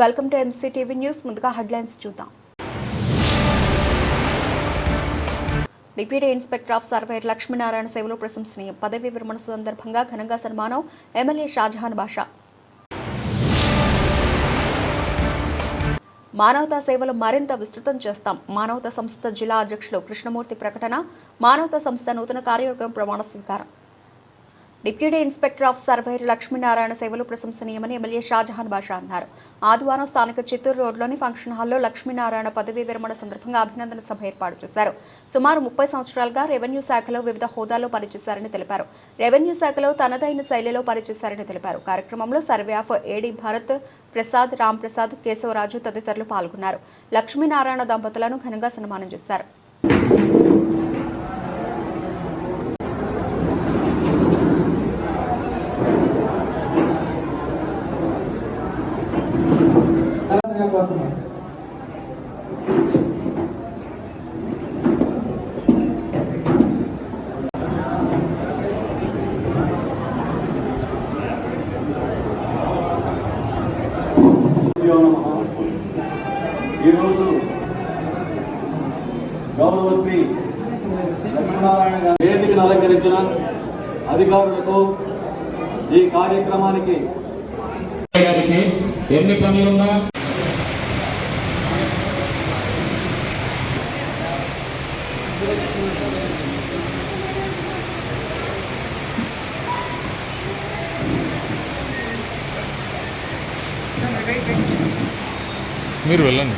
Welcome to MC TV news ముందుగా headlines చూద్దాం. Deputy inspector of surveyor Lakshminarayana సేవలు ప్రశంసనీయం. పదవీ విరమణ సందర్భంగా ఘనంగా సన్మానం ఎమ్మెల్యే షాజహాన్ బాషా. మానవతా సేవలు మరింత విస్తృతం చేస్తాం. మానవతా సంస్థ జిల్లా అధ్యక్షులు కృష్ణమూర్తి ప్రకటన మానవతా సంస్థ నూతన కార్యవర్గం ప్రమాణ స్వీకారం. Deputy inspector of surveyor Lakshminarayana సేవలు ప్రశంసనీయమని ఎమ్మెల్యే షాజహాన్ బాషా అన్నారు. ఆదివారం స్థానిక చిత్తూరు రోడ్లోని ఫంక్షన్ హాల్లో లక్ష్మీనారాయణ పదవీ విరమణ సందర్భంగా అభినందన సభ ఏర్పాటు చేశారు. సుమారు ముప్పై సంవత్సరాలుగా రెవెన్యూ శాఖలో వివిధ హోదాల్లో పనిచేశారని తెలిపారు. రెవెన్యూ శాఖలో తనదైన శైలిలో పనిచేశారని తెలిపారు. కార్యక్రమంలో survey of AD Bharat Prasad Ram Prasad Keshavaraju తదితరులు పాల్గొన్నారు. లక్ష్మీనారాయణ దంపతులను ఘనంగా సన్మానం చేశారు. ఈరోజు గౌరవ శ్రీ లక్ష్మీనారాయణ గారి వేదికను అలంకరించిన అధికారులకు ఈ కార్యక్రమానికి ఎన్ని పనులున్నా మీరు వెళ్ళండి.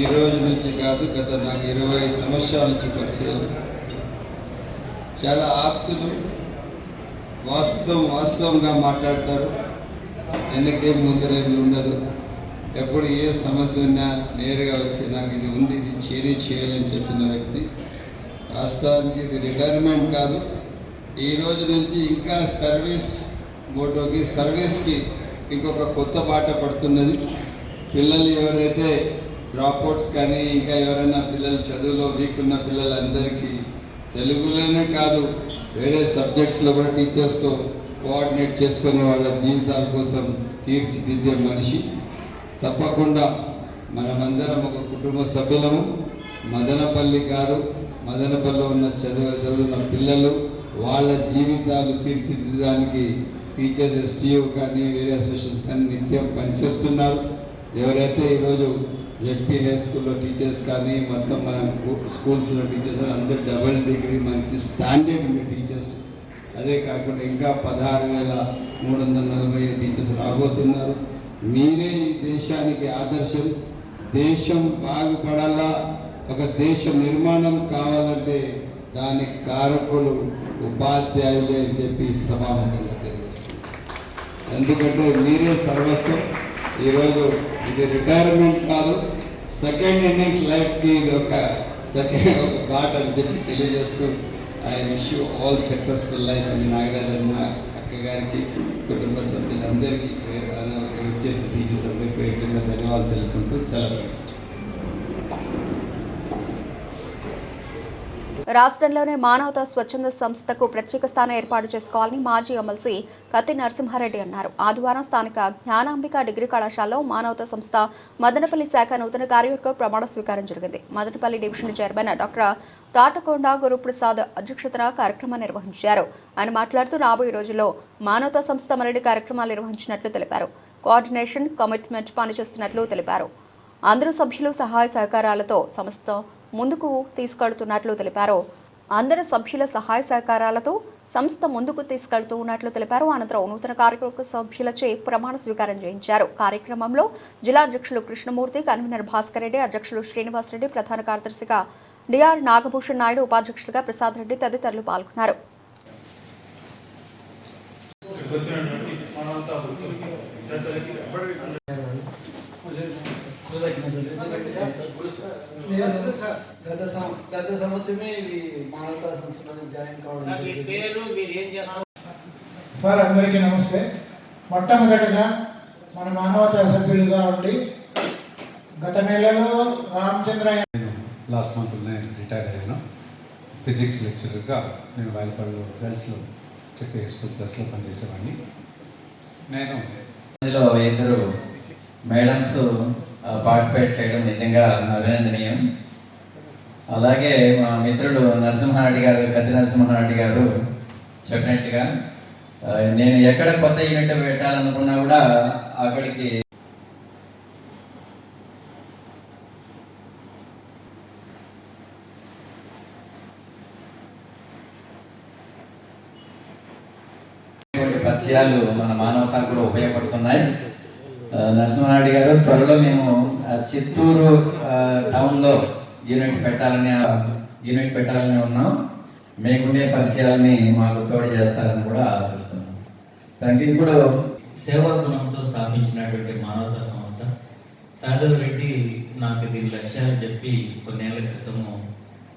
ఈ రోజు నుంచి కాదు గత నాకు ఇరవై సంవత్సరాల నుంచి పరిచయం. చాలా ఆప్తులు వాస్తవం వాస్తవంగా మాట్లాడతారు. ఎందుకేం ముందరేమి ఉండదు. ఎప్పుడు ఏ సమస్య ఉన్నా నేరుగా వచ్చి నాకు ఇది ఉంది ఇది చేయని చేయాలని చెప్పిన వ్యక్తి వాస్తవానికి ఇది రిటైర్మెంట్ కాదు. ఈ రోజు నుంచి ఇంకా సర్వీస్ మోటోకి సర్వీస్కి ఇంకొక కొత్త బాట పడుతున్నది. పిల్లలు ఎవరైతే డ్రాప్అవుట్స్ కానీ ఇంకా ఎవరైనా పిల్లలు చదువులో వీక్ ఉన్న పిల్లలందరికీ తెలుగులోనే కాదు వేరే సబ్జెక్ట్స్లో కూడా టీచర్స్తో కోఆర్డినేట్ చేసుకుని వాళ్ళ జీవితాల కోసం తీర్చిదిద్దే మనిషి. తప్పకుండా మనమందరం ఒక కుటుంబ సభ్యులము. మదనపల్లి గారు మదనపల్లిలో ఉన్న చదువు చదువున్న పిల్లలు వాళ్ళ జీవితాలు తీర్చిదిద్దడానికి టీచర్స్ ఎస్టీఓ కానీ వేరే అసోసియేషన్స్ కానీ నిత్యం పనిచేస్తున్నారు. ఎవరైతే ఈరోజు జెడ్పీ హై స్కూల్లో టీచర్స్ కానీ మొత్తం మన స్కూల్స్లో టీచర్స్ అందరూ డబుల్ డిగ్రీ మంచి స్టాండర్డ్ ఉన్న టీచర్స్ అదే కాకుండా ఇంకా పదహారు వేల మూడు వందల నలభై టీచర్స్ రాబోతున్నారు. మీరే ఈ దేశానికి ఆదర్శం. దేశం బాగుపడాలా? ఒక దేశ నిర్మాణం కావాలంటే దానికి కారకులు ఉపాధ్యాయులే అని చెప్పి సభాముఖంగా తెలియజేస్తుంది ఎందుకంటే మీరే సర్వస్వం. ఈరోజు ఇది రిటైర్మెంట్ కాదు. సెకండ్ ఇన్నింగ్స్ లైఫ్కి ఇది ఒక సెకండ్ ఒక బాట అని చెప్పి తెలియజేస్తూ I wish you all successful life అని నాగరాజన్న అక్కగారికి కుటుంబ సభ్యులందరికీ వచ్చేసిన టీచర్స్ అందరికీ ధన్యవాదాలు తెలుపుకుంటూ సెలవు రాష్ట్రంలోనే మానవతా స్వచ్ఛంద సంస్థకు ప్రత్యేక స్థానం ఏర్పాటు చేసుకోవాలని మాజీ ఎమ్మెల్సీ కత్తి నరసింహారెడ్డి అన్నారు. ఆదివారం స్థానిక జ్ఞానాంబిక డిగ్రీ కళాశాలలో మానవతా సంస్థ మదనపల్లి శాఖ నూతన కార్యవర్గ ప్రమాణ స్వీకారం జరిగింది. Madanapalle division chairman doctor Tatakonda Guruprasad అధ్యక్షతన కార్యక్రమం నిర్వహించారు. ఆయన మాట్లాడుతూ రాబోయే రోజుల్లో మానవతా సంస్థ మరడి కార్యక్రమాలు నిర్వహించినట్లు తెలిపారు. కోఆర్డినేషన్ కమిట్మెంట్ పనిచేస్తున్నట్లు తెలిపారు. అందరూ సభ్యులు సహాయ సహకారాలతో సంస్థ ముందుకు తీసుకెళ్తున్నట్లు తెలిపారు. అందరు సభ్యుల సహాయ సహకారాలతో సంస్థ ముందుకు తీసుకెళ్తూ ఉన్నట్లు తెలిపారు. అనంతరం నూతన కార్యవర్గ సభ్యులచే ప్రమాణ స్వీకారం చేయించారు. కార్యక్రమంలో జిల్లా అధ్యక్షులు కృష్ణమూర్తి కన్వీనర్ భాస్కర్ రెడ్డి అధ్యక్షులు శ్రీనివాసరెడ్డి ప్రధాన కార్యదర్శిగా డిఆర్ నాగభూషణ్ నాయుడు ఉపాధ్యక్షులుగా ప్రసాద్ రెడ్డి తదితరులు పాల్గొన్నారు. నేను గత గత సంవత్సరమే ఇది మానవతా సంస్థలో జాయిన్ కావడం. సార్ అందరికీ నమస్తే. మొట్టమొదటిగా మన మానవతా సభ్యులుగా ఉండి గత నెలలో రామచంద్రయ్య లాస్ట్ మంత్లోనే రిటైర్ అయ్యాను. ఫిజిక్స్ లెక్చరర్గా నేను వాయలపాడులో గర్ల్స్లో చెప్పే స్కూల్ ప్లస్లో పనిచేసేవాడిని. నేను ఇందులో ఇద్దరు మేడమ్స్ పార్టిసిపేట్ చేయడం నిజంగా అభినందనీయం. అలాగే మా మిత్రుడు నరసింహారెడ్డి గారు కత్తి నరసింహారెడ్డి గారు చెప్పినట్టుగా నేను ఎక్కడ కొత్త యూనిట్ పెట్టాలనుకున్నా కూడా అక్కడికి పరిచయాలు మన మానవత కూడా ఉపయోగపడుతున్నాయి. నరసింహారెడ్డి గారు త్వరలో మేము చిత్తూరు టౌన్లో యూనిట్ పెట్టాలని యూనిట్ పెట్టాలని ఉన్నాం. మీకుండే పరిచయాలని మాకు తోడు చేస్తారని కూడా ఆశిస్తున్నాం. Thank you. ఇప్పుడు సేవా గుణంతో స్థాపించినటువంటి మానవతా సంస్థ. సాధవ రెడ్డి నాకు దీని లక్ష్యాలు చెప్పి కొన్నేళ్ళ క్రితము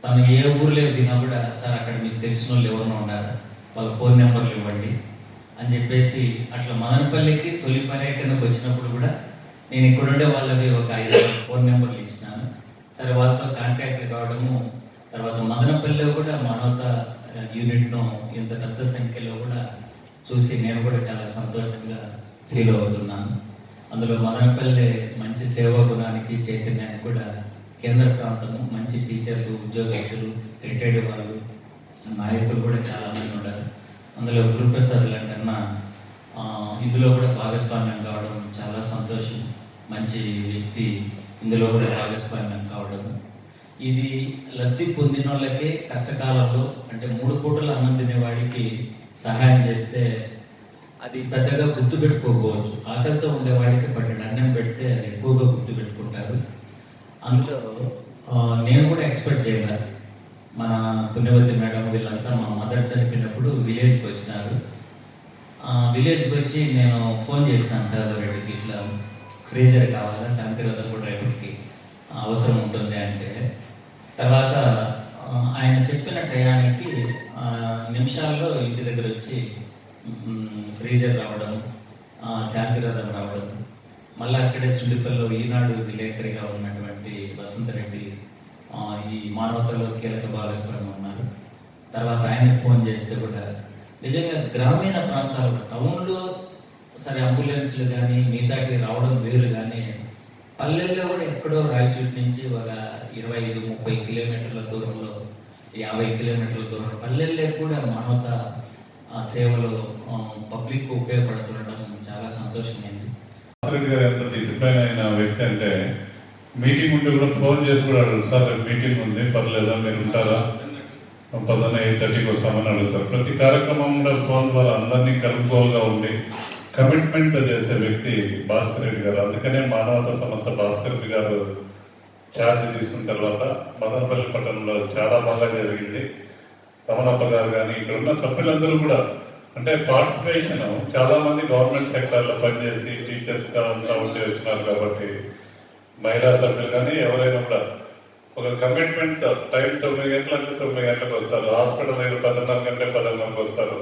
తను ఏ ఊర్లో దినా కూడా సార్ అక్కడ మీకు తెలిసిన వాళ్ళు ఎవరైనా ఉండారా? వాళ్ళ ఫోన్ నెంబర్లు ఇవ్వండి. అని చెప్పేసి అట్లా మదనపల్లికి తొలి పర్యటనకు వచ్చినప్పుడు కూడా నేను ఇక్కడుండే వాళ్ళవి ఒక ఐదు ఫోన్ నెంబర్లు ఇచ్చినాను. సరే వాళ్ళతో కాంటాక్ట్ కావడము తర్వాత మదనపల్లిలో కూడా మానవత యూనిట్ను ఇంత పెద్ద సంఖ్యలో కూడా చూసి నేను కూడా చాలా సంతోషంగా ఫీల్ అవుతున్నాను. అందులో మదనపల్లి మంచి సేవా గుణానికి చైతన్యానికి కూడా కేంద్ర ప్రాంతము మంచి టీచర్లు ఉద్యోగస్తులు రిటైర్డ్ వాళ్ళు నాయకులు కూడా చాలా మంది ఉన్నారు. అందులో గురుప్రసాద్ లాంటన్నా ఇందులో కూడా భాగస్వామ్యం కావడం చాలా సంతోషం. మంచి వ్యక్తి ఇందులో కూడా భాగస్వామ్యం కావడం. ఇది లబ్ధి పొందిన వాళ్ళకే కష్టకాలంలో అంటే మూడు పూటలు అన్నం తినేవాడికి సహాయం చేస్తే అది పెద్దగా గుర్తు పెట్టుకోకపోవచ్చు. ఆకలితో ఉండేవాడికి పట్టడు అన్నం పెడితే అది ఎక్కువగా గుర్తు పెట్టుకుంటారు. అందులో నేను కూడా ఎక్స్పెక్ట్ చేయలేదు మన పుణ్యవతి మేడం వీళ్ళంతా చనిపోయినప్పుడు విలేజ్కి వచ్చినారు. విలేజ్కి వచ్చి నేను ఫోన్ చేసినాను సార్ రెడ్డికి ఇట్లా ఫ్రీజర్ కావాలా? శాంతిరథం కూడా రేపటికి అవసరం ఉంటుంది అంటే. తర్వాత ఆయన చెప్పిన టయానికి నిమిషాల్లో ఇంటి దగ్గర వచ్చి ఫ్రీజర్ రావడం శాంతిరథం రావడం మళ్ళీ అక్కడే సుడిపల్లో ఈనాడు విలేకరిగా ఉన్నటువంటి వసంతరెడ్డి ఈ మానవతలో కీలక భాగస్వామి ఉన్నారు. తర్వాత ఆయనకు ఫోన్ చేస్తే కూడా నిజంగా గ్రామీణ ప్రాంతాల్లో టౌన్లో సరే అంబులెన్స్లు కానీ మిగతాకి రావడం వేరు కానీ పల్లెల్లో కూడా ఎక్కడో రాయచూట్ నుంచి ఒక ఇరవై ఐదు ముప్పై కిలోమీటర్ల దూరంలో యాభై కిలోమీటర్ల దూరంలో పల్లెల్లో కూడా మానవత ఆ, సేవలు పబ్లిక్ ఉపయోగపడుతుండడం చాలా సంతోషమైంది. ఎంత డిసిప్లైన్ అయిన వ్యక్తి అంటే మీటింగ్ ఉంటే కూడా ఫోన్ చేసి కూడా సార్ మీటింగ్ ఉంది పర్లేదా మీరు ఉంటారా? పొద్దున్న ఎయిట్ థర్టీకి వస్తామని అడుగుతారు. ప్రతి కార్యక్రమం కూడా ఫోన్ ద్వారా అందరినీ కలుపుకోలుగా ఉండి కమిట్మెంట్ చేసే వ్యక్తి భాస్కర్ రెడ్డి గారు. అందుకనే మానవతా సంస్థ భాస్కర్ రెడ్డి గారు ఛార్జ్ తీసుకున్న తర్వాత మదనపల్లి పట్టణంలో చాలా బాగా జరిగింది. రమణప్ప గారు కానీ ఇక్కడ ఉన్న సభ్యులందరూ కూడా అంటే పార్టిసిపేషన్ చాలా మంది గవర్నమెంట్ సెక్టార్లో పనిచేసి టీచర్స్గా ఉంటా అంతా వచ్చినారు కాబట్టి మహిళా సభ్యులు కానీ ఎవరైనా కూడా ఒక కమిట్మెంట్ టైం తొమ్మిది గంటలు అంటే తొమ్మిది గంటలకు వస్తారు. హాస్పిటల్ దగ్గర పదకొండు గంటే పదకొండుకి వస్తారు.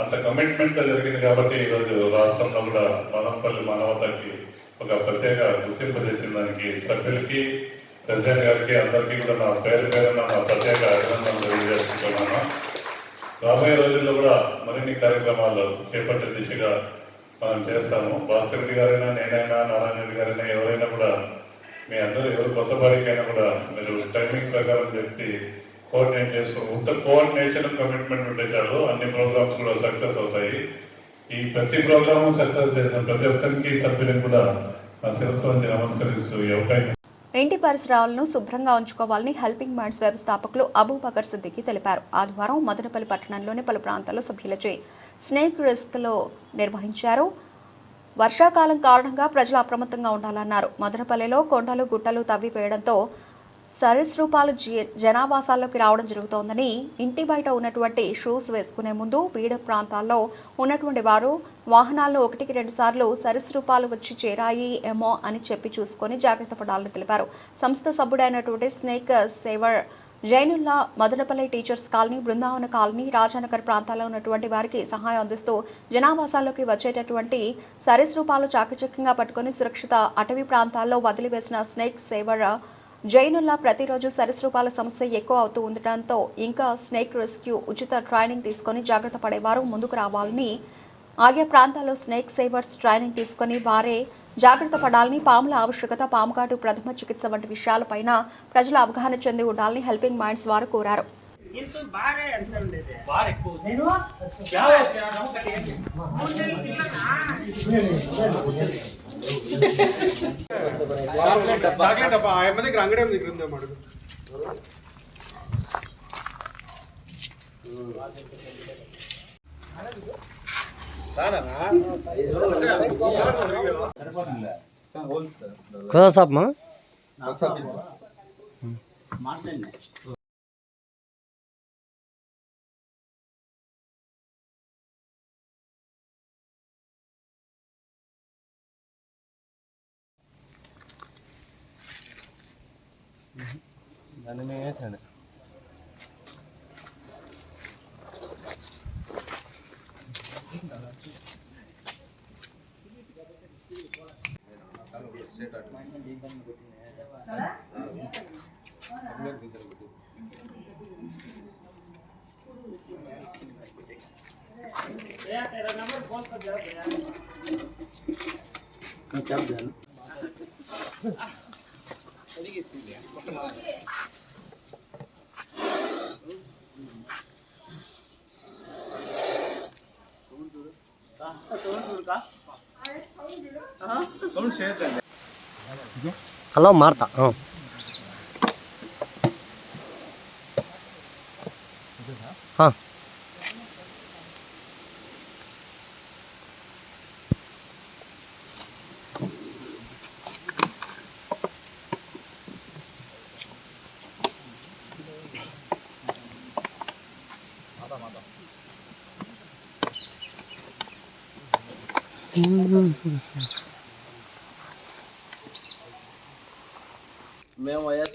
అంత కమిట్మెంట్ జరిగింది కాబట్టి ఈరోజు రాష్ట్రంలో కూడా మదనపల్లి మానవతకి ఒక ప్రత్యేక గుర్తింపు తెచ్చిన దానికి సభ్యులకి ప్రెసిడెంట్ గారికి అందరికీ కూడా నా పేరు పేరున నా ప్రత్యేక అభినందనలు తెలియజేస్తున్నాను. రాబోయే రోజుల్లో కూడా మరిన్ని కార్యక్రమాలు చేపట్టే దిశగా మనం చేస్తాము. భాస్కర్ రెడ్డి గారైనా నేనైనా నారాయణ రెడ్డి గారైనా ఎవరైనా కూడా మీ అందరూ ఎవరు కొత్త వారికైనా కూడా మీరు టైమింగ్ ప్రకారం చెప్పి కోఆర్డినేట్ చేసుకో ఉంత కోఆర్డినేషన్ కమిట్మెంట్ ఉంటే చాలు అన్ని ప్రోగ్రామ్స్ కూడా సక్సెస్ అవుతాయి. ఈ ప్రతి ప్రోగ్రాము సక్సెస్ చేసిన ప్రతి ఒక్కరికి సభ్యులను కూడా నా శిరస్సు నమస్కరిస్తూ ఈ అవకాశం. ఇంటి పరిసరాలను శుభ్రంగా ఉంచుకోవాలని హెల్పింగ్ మైండ్స్ వ్యవస్థాపకులు అబూబకర్ సిద్దికి తెలిపారు. ఆదివారం మదనపల్లి పట్టణంలోని పలు ప్రాంతాల్లో సభ్యులచే స్నేక్ రిస్క్లో నిర్వహించారు. వర్షాకాలం కారణంగా ప్రజలు అప్రమత్తంగా ఉండాలన్నారు. మదనపల్లిలో కొండలు గుట్టలు తవ్వి వేయడంతో సరీసృపాలు జీ- జనావాసాల్లోకి రావడం జరుగుతోందని ఇంటి బయట ఉన్నటువంటి షూస్ వేసుకునే ముందు బీడ ప్రాంతాల్లో ఉన్నటువంటి వారు వాహనాల్లో ఒకటికి రెండు సార్లు సరీసృపాలు వచ్చి చేరాయి ఏమో అని చెప్పి చూసుకొని జాగ్రత్త పడాలని తెలిపారు. సంస్థ సభ్యుడైనటువంటి snake saver Zainulla Madanapalle teachers colony Brindavana colony Rajanagar ప్రాంతాల్లో ఉన్నటువంటి వారికి సహాయం అందిస్తూ జనావాసాల్లోకి వచ్చేటటువంటి సరీసృపాలు చాకచక్యంగా పట్టుకుని సురక్షిత అటవీ ప్రాంతాల్లో వదిలివేసిన స్నేక్ సేవర్ జైనుల్లా ప్రతిరోజు సరీసృపాల సమస్య ఎక్కువ అవుతూ ఉండటంతో ఇంకా స్నేక్ రెస్క్యూ ఉచిత ట్రైనింగ్ తీసుకొని జాగ్రత్త పడేవారు ముందుకు రావాలని ఆయా ప్రాంతాల్లో స్నేక్ సేవర్స్ ట్రైనింగ్ తీసుకొని వారే జాగ్రత్త పడాలని పాముల ఆవశ్యకత పాముకాటు ప్రథమ చికిత్స వంటి విషయాలపైన ప్రజలు అవగాహన చెంది ఉండాలని హెల్పింగ్ మైండ్స్ వారు కోరారు. కదా సాబ్మా మాట్లాడి దాన్ని మేము వేసాను చాక్లెట్ డబ్బా ఆ అమ్మ దగ్గర అంగడి దగ్గర ఉందా మడుగు కదా సాబ్ మా హలో మార్తా ఆ. ఆ. మేము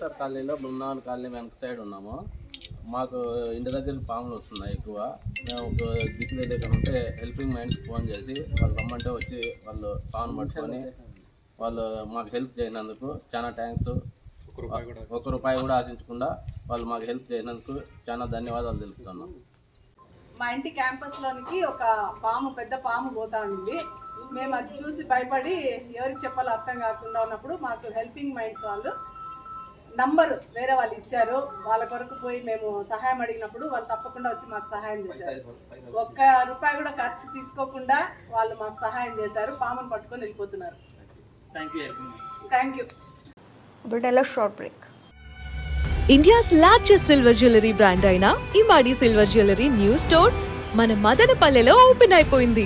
వైఎస్ఆర్ కాలనీలో బృందావన్ కాలనీ వెనక సైడ్ ఉన్నాము. మాకు ఇంటి దగ్గరికి పాములు వస్తున్నాయి ఎక్కువ. మేము ఒక దిక్కు దగ్గర ఉంటే హెల్పింగ్ మైండ్స్ ఫోన్ చేసి వాళ్ళు రమ్మంటే వచ్చి వాళ్ళు పామును పట్టుకొని వాళ్ళు మాకు హెల్ప్ చేయనందుకు చాలా థ్యాంక్స్. ఒక రూపాయి కూడా ఆశించకుండా వాళ్ళు మాకు హెల్ప్ చేయనందుకు చాలా ధన్యవాదాలు తెలుపుతున్నాం. మా ఇంటి క్యాంపస్లోనికి ఒక పాము పెద్ద పాము పోతా ఉంది. మేము అది చూసి భయపడి ఎవరికి చెప్పాలో అర్థం కాకుండా ఉన్నప్పుడు మాకు హెల్పింగ్ మైండ్స్ వాళ్ళు నంబరు వేరే వాళ్ళు ఇచ్చారు. వాళ్ళ కొరకు పోయి మేము సహాయం అడిగినప్పుడు వాళ్ళు తప్పకుండా వచ్చి మాకు సహాయం చేశారు. ఒక్క రూపాయి కూడా ఖర్చు తీసుకోకుండా వాళ్ళు మాకు సహాయం చేశారు. పామును పట్టుకొని వెళ్ళిపోతున్నారు. Thank you బుల్టెల్లో short break India's largest silver jewellery brand అయిన Imadi silver jewellery new store మన మదనపల్లెలో ఓపెన్ అయిపోయింది.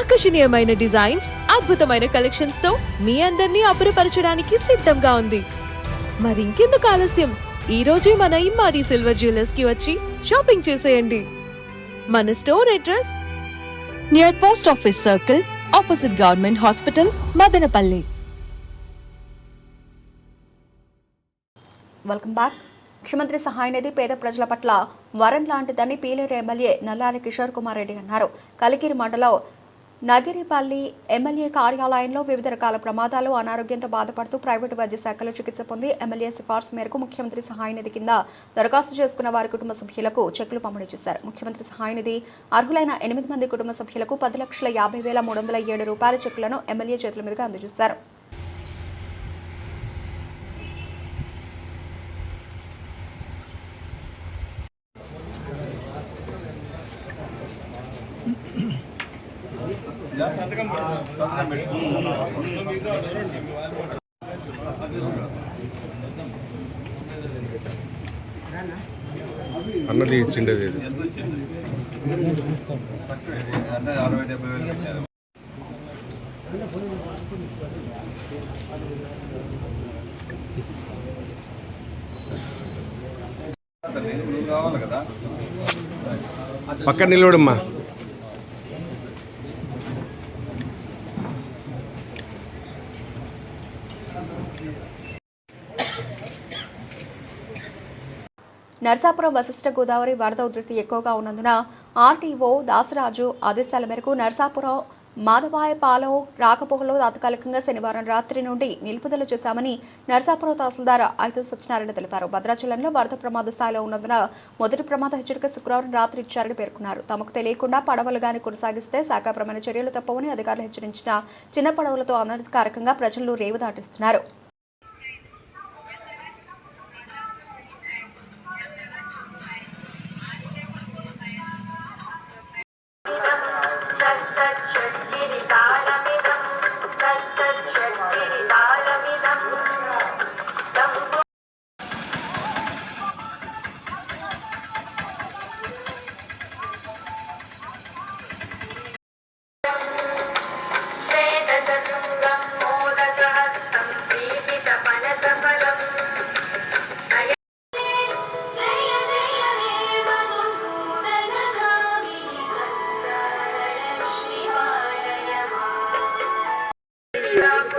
ఆకర్షణీయమైన డిజైన్స్ అద్భుతమైన కలెక్షన్స్తో మీ అందరినీ అబ్బురపరచడానికి సిద్ధంగా ఉంది. మరి ఇంకెందుకు ఆలస్యం? ఈ రోజే మన ఇమ్మాడి సిల్వర్ జ్యువెలర్స్కి వచ్చి షాపింగ్ చేసేయండి. మన store address? Near post office circle opposite government hospital Madanapalle welcome back ముఖ్యమంత్రి సహాయ నిధి పేద ప్రజల పట్ల వరం లాంటిదని పీలేరు ఎమ్మెల్యే నల్లారి కిషోర్ కుమార్ రెడ్డి అన్నారు. కలికిరి మండలం నగిరిపల్లి ఎమ్మెల్యే కార్యాలయంలో వివిధ రకాల ప్రమాదాలు అనారోగ్యంతో బాధపడుతూ ప్రైవేటు వైద్య శాఖలో చికిత్స పొంది ఎమ్మెల్యే సిఫార్సు మేరకు ముఖ్యమంత్రి సహాయ నిధి కింద దరఖాస్తు చేసుకున్న వారి కుటుంబ సభ్యులకు చెక్కులు పంపిణీ చేశారు. ముఖ్యమంత్రి సహాయ నిధి అర్హులైన ఎనిమిది మంది కుటుంబ సభ్యులకు పది లక్షల యాభై వేల మూడు వందల ఏడు రూపాయల చెక్కులను ఎమ్మెల్యే చేతుల మీదుగా అందజేశారు. అన్నది ఇచ్చిండేది ఇది. పక్కన నిలవడమ్మా నర్సాపురం వశిష్ఠ గోదావరి వరద ఉధృతి ఎక్కువగా ఉన్నందున ఆర్టీఓ దాసరాజు ఆదేశాల మేరకు నర్సాపురం మాధవాయపాలెం రాకపోకలో తాత్కాలికంగా శనివారం రాత్రి నుండి నిలుపుదల చేశామని నర్సాపురం తహసీల్దార్ ఐదు సత్యనారాయణ తెలిపారు. భద్రాచలంలో వరద ప్రమాద స్థాయిలో ఉన్నందున మొదటి ప్రమాద హెచ్చరిక శుక్రవారం రాత్రి ఇచ్చారని పేర్కొన్నారు. తమకు తెలియకుండా పడవలు గాని కొనసాగిస్తే శాఖాపరమైన చర్యలు తప్పవని అధికారులు హెచ్చరించిన చిన్న పడవలతో అనధికారికంగా ప్రజలు రేవు దాటిస్తున్నారు.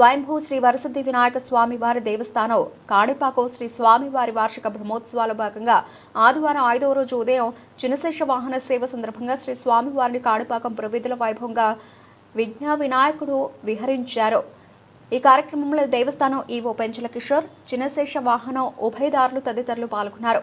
స్వయంభూ శ్రీ వరసిద్ధి వినాయక స్వామి వారి దేవస్థానం కాణిపాకం శ్రీ స్వామివారి వార్షిక బ్రహ్మోత్సవాల భాగంగా ఆదివారం ఐదవ రోజు ఉదయం చినశేష వాహన సేవ సందర్భంగా శ్రీ స్వామివారిని కాణిపాకం ప్రవిధుల వైభవంగా విఘ్న వినాయకుడు విహరించారు. ఈ కార్యక్రమంలో దేవస్థానం ఈవో పెంచల కిషోర్ చినశేష వాహనం ఉభయదారులు తదితరులు పాల్గొన్నారు.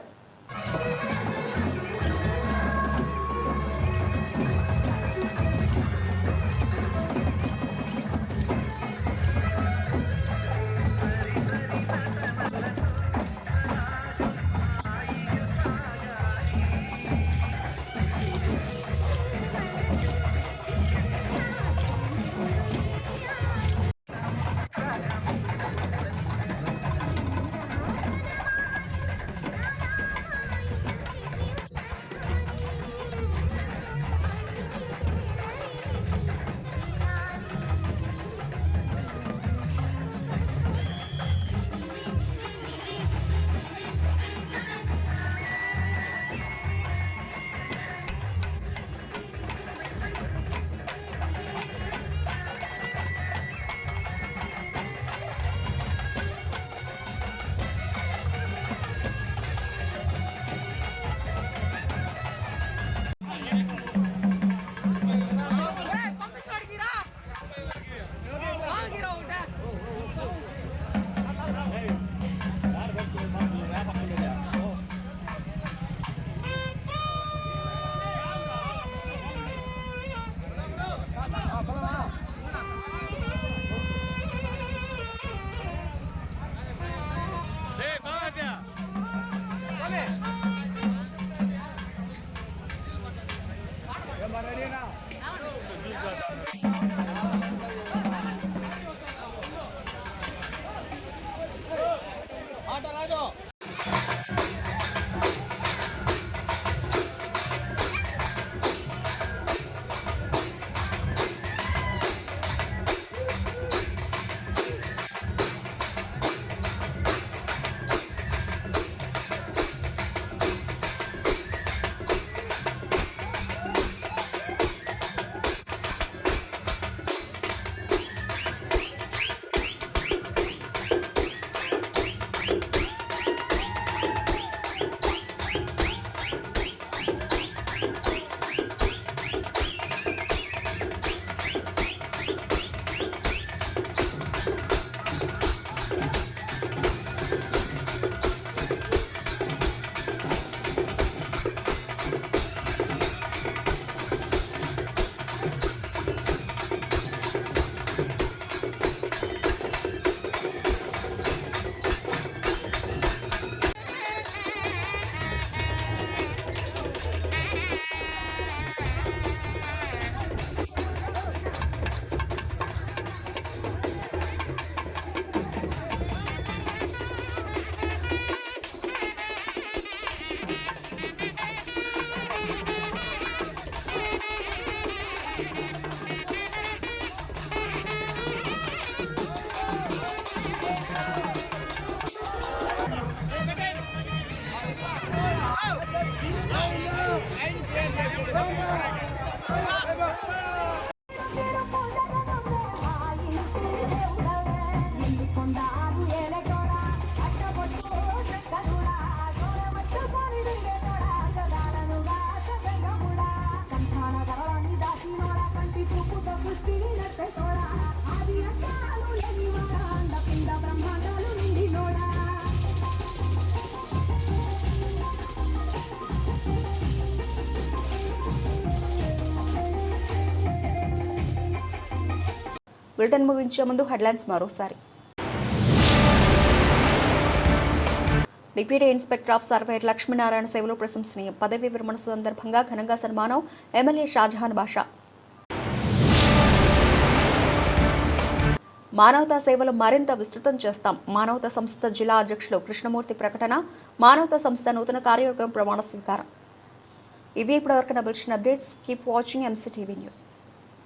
బులెటిన్ ముగించే ముందు హెడ్లైన్స్ మరోసారి. Deputy inspector of surveyor Lakshminarayana సేవలు ప్రశంసనీయం. పదవీ విరమణ సందర్భంగా ఘనంగా సన్మానం ఎమ్మెల్యే షాజహాన్ బాషా. మానవతా సేవలు మరింత విస్తృతం చేస్తాం. మానవతా సంస్థ జిల్లా అధ్యక్షులు కృష్ణమూర్తి ప్రకటన మానవతా సంస్థ నూతన కార్యవర్గం ప్రమాణ స్వీకారం. ఇవి ఇప్పటివరకు డబుల్షన్ updates. Keep watching MC TV news.